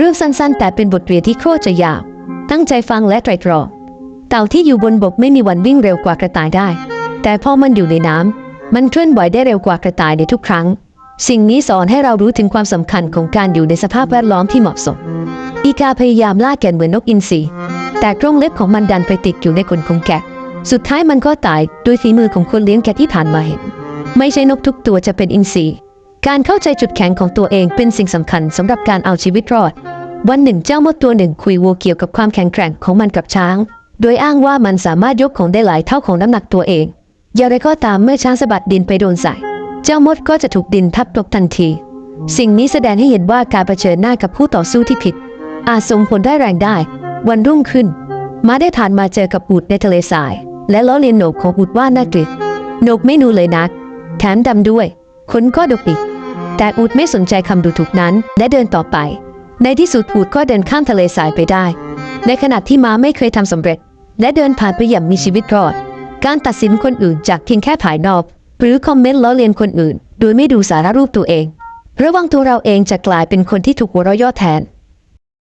เรื่องสั้นๆ แต่เป็นบทเรียนที่โคตรจะยาว ตั้งใจฟังและไตรตรองเต่าที่อยู่บนบกไม่มีวันวิ่งเร็วกว่ากระต่ายได้ แต่พอมันอยู่ในน้ำมันเคลื่อนไหวได้เร็วกว่ากระต่ายในทุกครั้ง สิ่งนี้สอนให้เรารู้ถึงความสำคัญของการอยู่ในสภาพแวดล้อมที่เหมาะสม อีกาพยายามล่าแก่นเหมือนนกอินทรีแต่กรงเล็บของมันดันไปติดอยู่ในขนของแกะ สุดท้ายมันก็ตายด้วยฝีมือของคนเลี้ยงแกะที่ผ่านมาเห็น ไม่ใช่นกทุกตัวจะเป็นอินทรี การเข้าใจจุดแข็งของตัวเองเป็นสิ่งสำคัญสำหรับการเอาชีวิตรอด วันหนึ่งเจ้ามดตัวหนึ่งคุยวัวเกี่ยวกับความแข็งแกร่งของมันกับช้าง โดยอ้างว่ามันสามารถยกของได้หลายเท่าของน้ำหนักตัวเอง อย่างไรก็ตามเมื่อช้างสะบัดดินไปโดนใส่ เจ้ามดก็จะถูกดินทับตกทันที สิ่งนี้แสดงให้เห็นว่าการเผชิญหน้ากับผู้ต่อสู้ที่ผิด อาจส่งผลได้แรงได้ วันรุ่งขึ้นม้าได้ผ่านมาเจอกับอูดในทะเลทราย และล้อเลียนโหนกของอูดว่าน่าเกลียดโหนกไม่นูเลยนัก แถมดำด้วย ขนก็ดกอีกแต่อูดไม่สนใจคำดูถูกนั้น และเดินต่อไป ในที่สุดอูดก็เดินข้ามทะเลสายไปได้ ในขณะที่ม้าไม่เคยทำสำเร็จ และเดินผ่านไปอย่างมีชีวิตรอด การตัดสินคนอื่นจากเพียงแค่ภายนอก หรือคอมเมนต์ล้อเลียนคนอื่น โดยไม่ดูสาระรูปตัวเอง ระวังตัวเราเองจะกลายเป็นคนที่ถูกหัวเราะย่อแทน